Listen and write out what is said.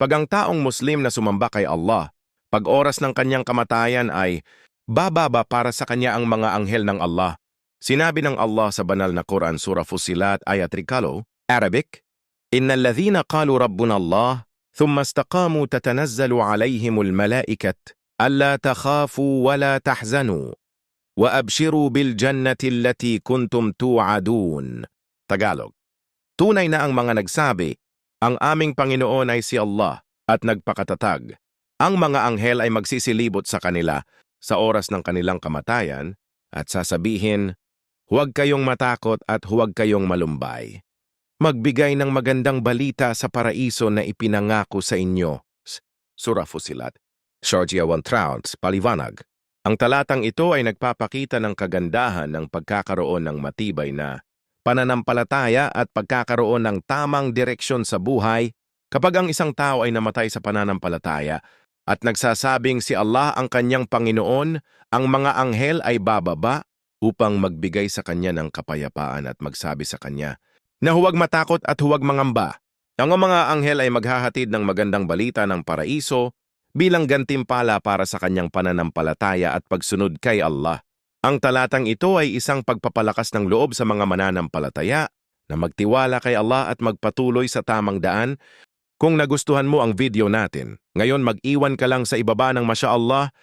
Pag ang taong Muslim na sumamba kay Allah, pag oras ng kanyang kamatayan ay bababa para sa kanya ang mga anghel ng Allah. Sinabi ng Allah sa banal na Quran Surah Fusilat ayat 3, Arabic, إن الذين قالوا ربنا الله ثم استقاموا تتنزل عليهم الملائكة ألا تخافوا ولا تحزنوا وأبشروا بالجنة التي كنتم توعدون Tagalog Tunay na ang mga nagsabi, ang aming Panginoon ay si Allah at nagpakatatag. Ang mga anghel ay magsisilibot sa kanila sa oras ng kanilang kamatayan at sasabihin, Huwag kayong matakot at huwag kayong malumbay magbigay ng magandang balita sa paraiso na ipinangako sa inyo. Surah Fusilat. Georgia 1 Trounce, Paliwanag. Ang talatang ito ay nagpapakita ng kagandahan ng pagkakaroon ng matibay na pananampalataya at pagkakaroon ng tamang direksyon sa buhay kapag ang isang tao ay namatay sa pananampalataya at nagsasabing si Allah ang kanyang Panginoon, ang mga anghel ay bababa upang magbigay sa kanya ng kapayapaan at magsabi sa kanya, na huwag matakot at huwag mangamba. Ang mga anghel ay maghahatid ng magandang balita ng paraiso bilang gantimpala para sa kanyang pananampalataya at pagsunod kay Allah. Ang talatang ito ay isang pagpapalakas ng loob sa mga mananampalataya na magtiwala kay Allah at magpatuloy sa tamang daan. Kung nagustuhan mo ang video natin, ngayon mag-iwan ka lang sa ibaba ng Masya Allah